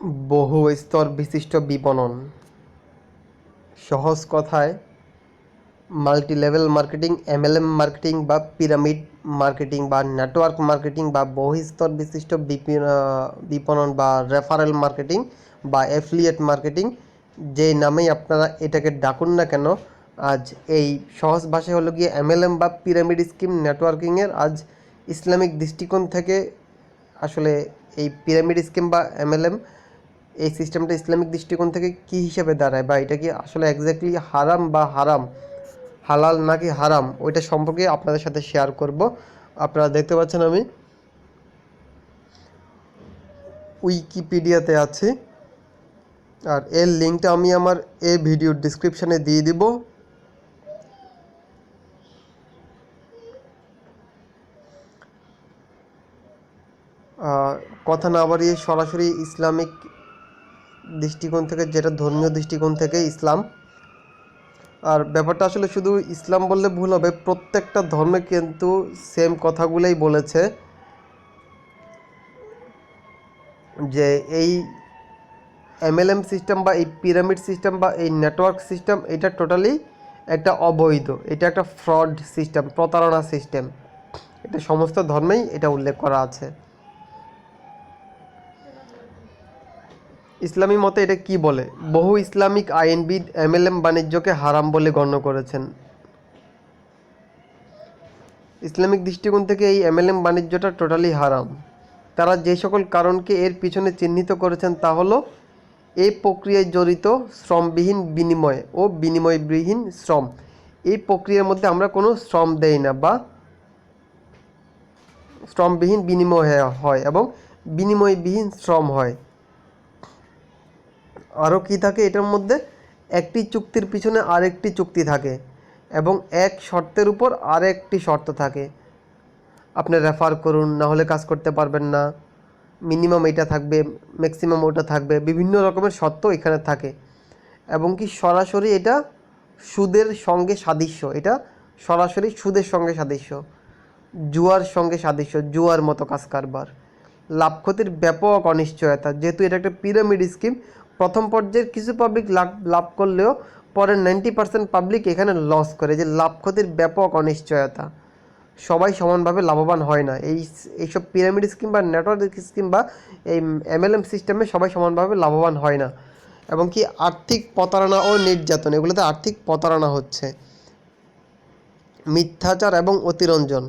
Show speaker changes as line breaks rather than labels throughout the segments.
বহু স্তর বিশিষ্ট বিপণন। সহজ কথায় multi level marketing MLM marketing বা পিরামিড মার্কেটিং বা নেটওয়ার্ক মার্কেটিং বা বহু স্তর বিশিষ্ট বিপি- বিপণন বা রেফারেল মার্কেটিং বা অ্যাফিলিয়েট মার্কেটিং যে নামেই আপনারা এটাকে ডাকুন না কেন, আজ এই সহজ ভাষায় হলো গিয়ে এমএলএম বা পিরামিড স্কিম নেটওয়ার্কিংয়ের আজ ইসলামিক দৃষ্টিকোণ থেকে আসলে এই পিরামিড স্কিম বা এমএলএম এই সিস্টেমটা ইসলামিক দৃষ্টিকোণ থেকে কি হিসেবে দাঁড়ায়? বা এটা কি আসলে এক্স্যাক্টলি হারাম বা হারাম? হালাল নাকি হারাম? ওইটা সম্পর্কে আপনাদের সাথে শেয়ার করব। আপনারা দেখতে পাচ্ছেন আমি উইকিপিডিয়াতে আছি। আর এর লিঙ্কটা আমি আমার এই ভিডিওর ডিসক্রিপশানে দিয়ে দিব। কথা না বাড়িয়ে সরাসরি ইসলামিক দৃষ্টিকোণ থেকে, যেটা ধর্মীয় দৃষ্টিকোণ থেকে ইসলাম। আর ব্যাপারটা আসলে শুধু ইসলাম বললে ভুল হবে, প্রত্যেকটা ধর্মে কিন্তু সেম কথাগুলোই বলেছে যে এই এমএলএম সিস্টেম বা এই পিরামিড সিস্টেম বা এই নেটওয়ার্ক সিস্টেম এটা টোটালি একটা অবৈধ, এটা একটা ফ্রড সিস্টেম প্রতারণা সিস্টেম এটা সমস্ত ধর্মেই এটা উল্লেখ করা আছে। ইসলামী মতে এটা কি বলে? বহু ইসলামিক আইনবিদ এমএলএম বাণিজ্যকে হারাম বলে গণ্য করেছেন। ইসলামিক দৃষ্টিকোণ থেকে এই এমএলএম বাণিজ্যটা টোটালি হারাম। তারা যে সকল কারণকে এর পিছনে চিহ্নিত করেছেন তা হলো এই প্রক্রিয়ায় জড়িত শ্রমবিহীন বিনিময় ও বিনিময়বিহীন শ্রম। এই প্রক্রিয়ার মধ্যে আমরা কোনো শ্রম দেই না বা শ্রমবিহীন বিনিময় হয়- এবং বিনিময়বিহীন শ্রম হয়। আরও কী থাকে এটার মধ্যে? একটি চুক্তির পিছনে আরেকটি চুক্তি থাকে এবং এক শর্তের উপর আরেকটি শর্ত থাকে। আপনি রেফার করুন, না হলে কাজ করতে পারবেন না। মিনিমাম এটা থাকবে ম্যাক্সিমাম ওটা থাকবে। বিভিন্ন রকমের শর্ত এখানে থাকে। এবং কি সরাসরি এটা সুদের সঙ্গে সাদৃশ্য, এটা সরাসরি সুদের সঙ্গে সাদৃশ্য। জুয়ার সঙ্গে সাদৃশ্য, জুয়ার মতো কাজ কারবার। লাভ ক্ষতির ব্যাপক অনিশ্চয়তা, যেহেতু এটা একটা পিরামিড স্কিম প্রথম পর্যায়ের কিছু পাবলিক লাভ লাভ করলেও পরে নাইনটি পার্সেন্ট পাবলিক এখানে লস করে। যে লাভ ক্ষতির ব্যাপক অনিশ্চয়তা। সবাই সমানভাবে লাভবান হয় না। এই, এইসব পিরামিড স্কিম বা নেটওয়ার্ক স্কিম বা এই এমএলএম সিস্টেমে সবাই সমানভাবে লাভবান হয় না। এবং কি আর্থিক প্রতারণা ও নির্যাতন, এগুলোতে আর্থিক প্রতারণা হচ্ছে। মিথ্যাচার এবং অতিরঞ্জন,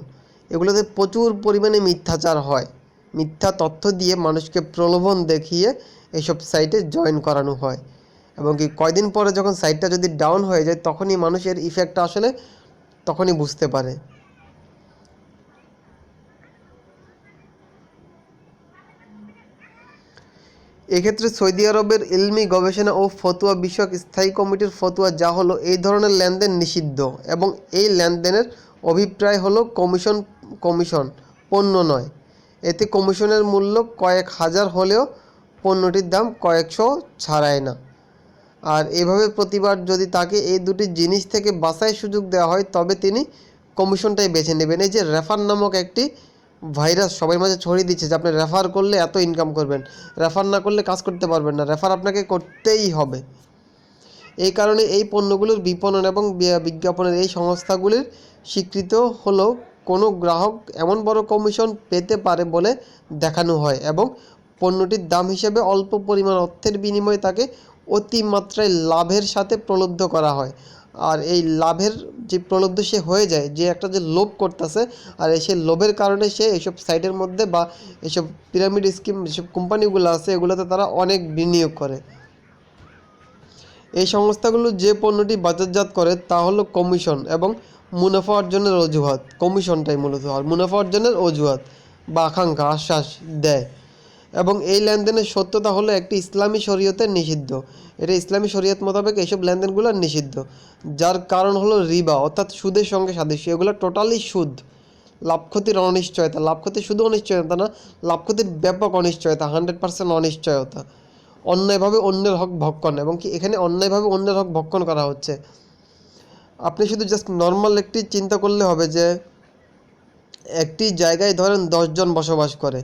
এগুলোতে প্রচুর পরিমাণে মিথ্যাচার হয়। মিথ্যা তথ্য দিয়ে মানুষকে প্রলোভন দেখিয়ে এইসব সাইটে জয়েন করানো হয়। এবং কি কয়দিন পরে যখন সাইটটা যদি ডাউন হয়ে যায়, তখনই মানুষের ইফেক্টটা আসলে তখনই বুঝতে পারে। এক্ষেত্রে সৌদি আরবের ইলমি গবেষণা ও ফতুয়া বিষয়ক স্থায়ী কমিটির ফতুয়া যা হলো, এই ধরনের লেনদেন নিষিদ্ধ এবং এই লেনদেনের অভিপ্রায় হলো কমিশন কমিশন, পণ্য নয়। এতে কমিশনের মূল্য কয়েক হাজার হলেও পণ্যটির দাম কয়েকশো ছাড়ায় না। আর এভাবে প্রতিবার যদি তাকে এই দুটি জিনিস থেকে বাসায় সুযোগ দেওয়া হয়, তবে তিনি কমিশনটাই বেছে নেবেন। এই যে রেফার নামক একটি ভাইরাস সবাই মাঝে ছড়িয়ে দিচ্ছে, যে আপনি রেফার করলে এত ইনকাম করবেন, রেফার না করলে কাজ করতে পারবেন না, রেফার আপনাকে করতেই হবে। এই কারণে এই পণ্যগুলোর বিপণন এবং বিজ্ঞাপনের এই সংস্থাগুলির স্বীকৃত হলো কোনো গ্রাহক এমন বড় কমিশন পেতে পারে বলে দেখানো হয় এবং পণ্যটির দাম হিসেবে অল্প পরিমাণ অর্থের বিনিময়ে তাকে অতিমাত্রায় লাভের সাথে প্রলুব্ধ করা হয়। আর এই লাভের যে প্রলব্ধ সে হয়ে যায়, যে একটা যে লোভ করতেছে, আর সেই লোভের কারণে সে এইসব সাইটের মধ্যে বা এইসব পিরামিড স্কিম, যেসব কোম্পানিগুলো আছে, এগুলোতে তারা অনেক বিনিয়োগ করে। এই সংস্থাগুলো যে পণ্যটি বাজারজাত করে তা হলো কমিশন এবং মুনাফা অর্জনের অজুহাত, কমিশনটাই মূলত, আর মুনাফা অর্জনের অজুহাত বা আকাঙ্ক্ষা, আশ্বাস দেয়। এবং এই লেনদেনের সত্যতা হলো একটি ইসলামী শরীয়তে নিষিদ্ধ। এটা ইসলামী শরীয়ত মোতাবেক এইসব লেনদেনগুলো নিষিদ্ধ। যার কারণ হলো রিবা, অর্থাৎ সুদের সঙ্গে সাদৃশ্য। এগুলো টোটালি সুদ। লাভ ক্ষতির অনিশ্চয়তা। লাভ ক্ষতির শুধু অনিশ্চয়তা না, লাভ ক্ষতির ব্যাপক অনিশ্চয়তা হান্ড্রেড পার্সেন্ট অনিশ্চয়তা। অন্যায়ভাবে অন্যের হক ভক্ষণ, এবং কি এখানে অন্যায়ভাবে অন্যের হক ভক্ষণ করা হচ্ছে। আপনি শুধু জাস্ট নর্মাল একটি চিন্তা করলে হবে যে, একটি জায়গায় ধরেন দশজন বসবাস করে।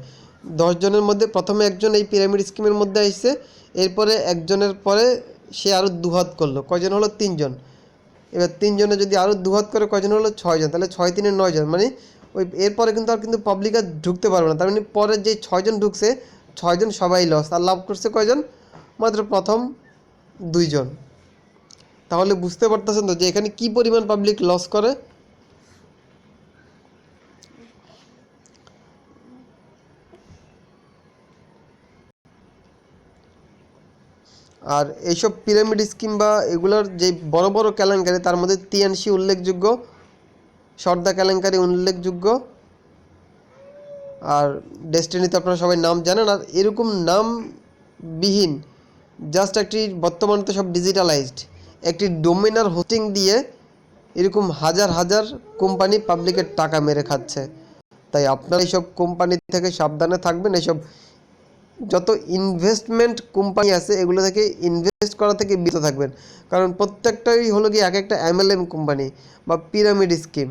দশজনের মধ্যে প্রথমে একজন এই পিরামিড স্কিমের মধ্যে আসছে এরপরে একজনের পরে সে আরও দুহাত করল। কয়জন হলো? তিনজন। এবার তিনজনে যদি আরও দুহাত করে, কয়জন হলো? ছয়জন। তাহলে ছয় তিনে নয়জন মানে ওই এরপরে কিন্তু আর কিন্তু পাবলিক আর ঢুকতে পারবে না। তার মানে পরে যে ছয়জন ঢুকছে ছয়জন সবাই লস আর লাভ করছে কয়জন? মাত্র প্রথম দুইজন। তাহলে বুঝতে পারতেছেন তো যে এখানে কি পরিমাণ পাবলিক লস করে? আর এইসব পিরামিড স্কিম বা এগুলোর যে বড় বড় কেলেঙ্কারি, তার মধ্যে টিএনসি উল্লেখযোগ্য, সর্দা কেলেঙ্কারি উল্লেখযোগ্য, আর ডেস্টিনিতে আপনারা সবাই নাম জানেন, আর এরকম নামবিহীন জাস্ট একটি বর্তমানে তো সব ডিজিটালাইজড একটি ডোমিনার হোস্টিং দিয়ে এরকম হাজার হাজার কোম্পানি পাবলিকের টাকা মেরে খাচ্ছে। তাই আপনারা এইসব কোম্পানি থেকে সাবধানে থাকবেন এসব যত ইনভেস্টমেন্ট কোম্পানি আছে, এগুলো থেকে ইনভেস্ট করা থেকে বিরত থাকবেন। কারণ প্রত্যেকটাই হলো কি এক একটা এমএলএম কোম্পানি বা পিরামিড স্কিম